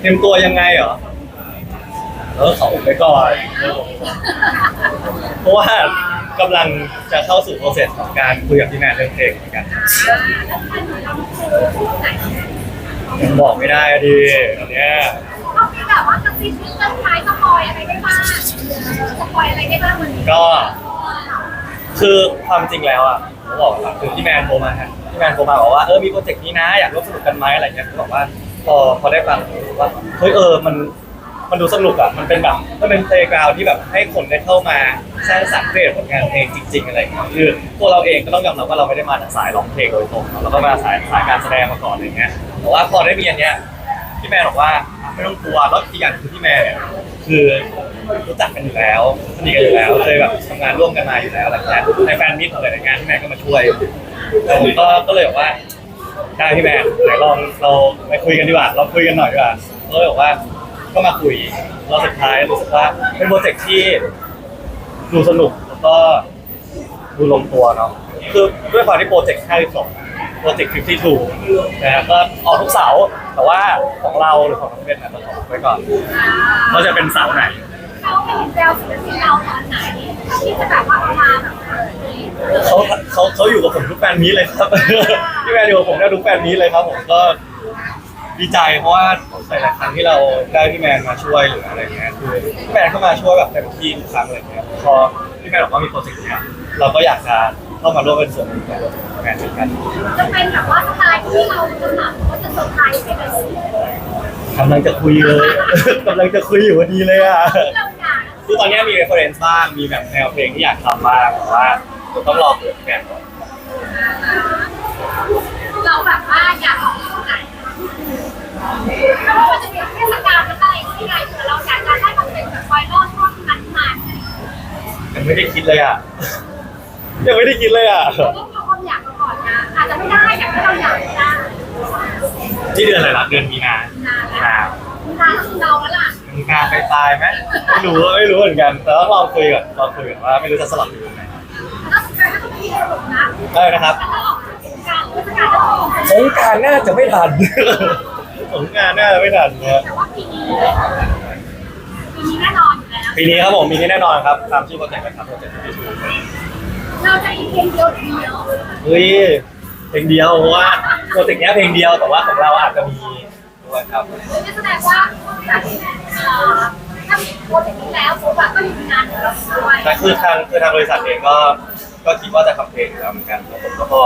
เตรียมตัวยังไงเหรอเออขออุบไปก่อนเพราะว่ากำลังจะเข้าสู่โปรเซสของการคุยกับพี่แมนเรื่องเพลงเหมือนกันแล้วมันเราคือช่วงไหนยังบอกไม่ได้อะดิตอนเนี้ยเขามีแบบว่ากระซิบนิดนึงไหมสปอยอะไรได้บ้างสปอยอะไรได้บ้างวันนี้ก็ คือความจริงแล้วอะผมบอกแบบคือพี่แมนโทรมาฮะพี่แมนโทรมาบอกว่าเออมีโปรเจกต์นี้นะ อยากร่วมสนุกกันไหมอะไรเงี้ยผมบอกว่า พอพอได้ฟังรู้ว่าเฮ้ยเออมันมันดูสนุกอะมันเป็นแบบมันเป็นเพลงกราวที่แบบให้คนได้เข้ามาสร้างสรรค์เพลงผลงานเพลงจริง ๆ อะไรเงี้ยคือตัวเราเองก็ต้องยอมรับว่าเราไม่ได้มาจากสายร้องเพลงโดยตรงเราก็มาสายสายการแสดงมาก่อนอะไรเงี้ยแต่ว่าพอได้มีอันเนี้ยพี่แมนบอกว่าไม่ต้องกลัวแล้วอีกอย่างคือพี่แมนเนี่ยคือรู้จักกันอยู่แล้วสนิทกันอยู่แล้วเคยแบบทำงานร่วมกันมาอยู่แล้วอะไรเงี้ยในแฟนมิตรอะไรในงานพี่แมนก็มาช่วยผมก็ก็เลยบอกว่า ได้พี่แมนไหนลองเราไปคุยกันดีกว่าเราคุยกันหน่อยดีกว่าก็เลยบอกว่าก็มาคุยเราสุดท้ายรู้สึกว่าเป็นโปรเจกต์ที่ดูสนุกแล้วก็ดูลงตัวเนาะคือด้วยความที่โปรเจกต์52โปรเจกต์52นะฮะก็ออกทุกเสาร์แต่ว่าของเราหรือของน้องเบนนะต้องบอกไว้ก่อนว่าจะเป็นเสาร์ไหนเขาเห็นแววศิลปินเราตอนไหนที่จะแบบว่าเอามาแบบนี้ เขาเขาเขาอยู่กับผมทุกแฟนมีตเลยครับพี่แมนอยู่กับผมได้ทุกแฟนมีตเลยครับ ผมก็ดีใจเพราะว่าหลายๆครั้งที่เราได้พี่แมนมาช่วยหรืออะไรเงี้ยคือพี่แมนเข้ามาช่วยแบบเต็มที่ทุกครั้งอะไรเงี้ยพอพี่แมนบอกว่ามีโปรเจกต์เนี้ยเราก็อยากจะเข้ามาร่วมเป็นส่วนหนึ่งของพี่แมนเหมือนกันจะเป็นแบบว่าสไตล์ที่เราจะถามว่าจะเซอร์ไพรส์ไปเลยกำลังจะคุยเลยกำลังจะคุยอยู่พอดีเลยอะคือตอนนี้มี reference บ้างมีแบบแนวเพลงที่อยากทำบ้างแต่ว่า ต้องรอเปิดพี่แมนก่อนเราแบบว่าอยากออกที่ไหนเพราะว่ามันจะมีเทศกาลอะไรที่ไหนเผื่อเราอยากจะได้มันเป็นแบบไวรัลช่วงนั้นมายังไม่ได้คิดเลยอะ ยังไม่ได้คิดเลยอะเราต้องเอาความอยากมาก่อนนะอาจจะไม่ได้อย่างที่เราอยากได้ที่เดือนอะไรล่ะเดือนมีนานามีแล้นาวนาคือเราแล้วล่ะมีนาไปตายไหมไม่รู้ไม่รู้เหมือนกันแต่ต้องลองคุยก่อนลองคุยก่อนว่าไม่รู้จะสลับอยู่ตรงไหนถ้าสุด ท้ายก็ต้องมีสรุปนะได้นะครับถ้าเราออกเทศกาลเทศกาลจะออกสงกรารน่าจะไม่ทัน สงกรารน่าจะไม่ทันนะแต่ว่าปีนี้ปีนี้แน่นอนอยู่แล้ว ปีนี้ครับผมมีนี่แน่นอนครับตามชื่อโปรเจกต์นะครับโปรเจกต์ที่ถูกเราจะอีกเพลงเดียวเดียวเฮ้ยเพลงเดียวเพราะว่าโปรเจกต์เนี้ยเพลงเดียวแต่ว่าของเราอาจจะมีด้วยครับ จะแสดงว่าจากเอ่อถ้ามีโปรเจกต์นี้แล้วผมว่าก็มีงานของเราด้วยแต่คือทางคือทางบริษัทเองก็ ก็คิดว่าจะทำเพลงอยู่แล้วเหมือนกันแล้วผมก็พอ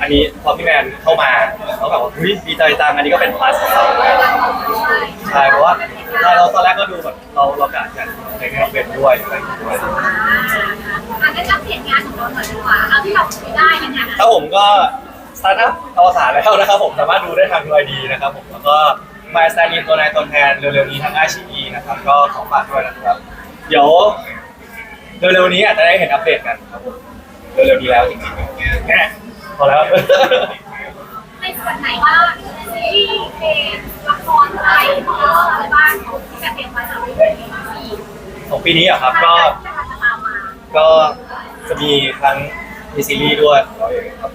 อันนี้พอพี่แมนเข้ามาเขาแบบว่าเฮ้ยดีใจจังอันนี้ก็เป็นพาร์ทของเราใช่เพราะว่าเราตอนแรกก็ดูแบบเราเรากะกันเพลงให้เราเป็นด้วยอะไรอย่างเงี้ยด้วย อันนั้นจะเปลี่ยนงานของเราหน่อยดีกว่าเอาที่เราคุยได้นเนี่ยถ้าผมก็สตาร์ทอัพอวสานแล้วนะครับผมสามารถดูได้ทางดูไอดีนะครับผมแล้วก็มาสแตนด์อินตัวนายตัวแทนเร็วๆนี้ทางไอชีนะครับก็ขอฝากด้วยนะครับ เดี๋ยวเร็วๆนี้อาจจะได้เห็นอัปเดตกันครับผม เร็วๆนี้แล้วจริงๆแน่พอแล้ว ในส่วนไหนบ้างซีรีส์เพลงละครไทยอะไรบ้างที่จะเตรียมไว้สำหรับปีนี้ของปีนี้อะครับก็จะตามมาก็จะมีทั้งมีซีรีส์ด้วยของเราเองครับ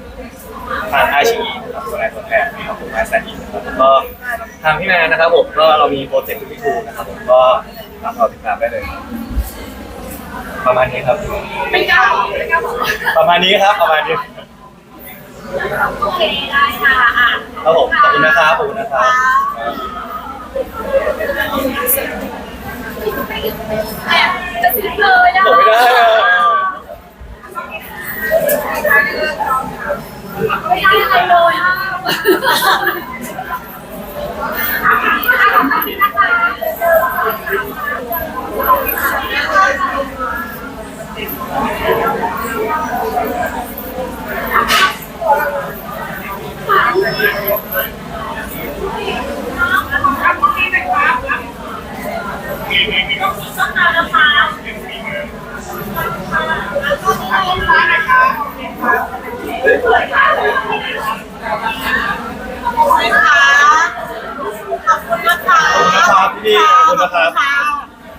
ทางไอชีครับตัวนายตัวแทนนะครับผมมาแซนด์อินะครับแล้วก็ทางพี่แมนนะครับผมก็เรามีโปรเจกต์ที่ทูนะครับผมก็ตามเราติดตามได้เลย ประมาณนี้ครับ ไม่กล้าบอกไม่กล้าบอกประมาณนี้ครับ ประมาณนี้ โอเคได้ค่ะอะครับผมขอบคุณนะครับขอบคุณนะครับแอบจะถึงเลยอะผมไม่ได้อะไม่ได้อะไรเลยอะต้องมาแล้วค่ะ ขอบคุณนะคะขอบคุณนะครับพี่ดีขอบคุณนะครับ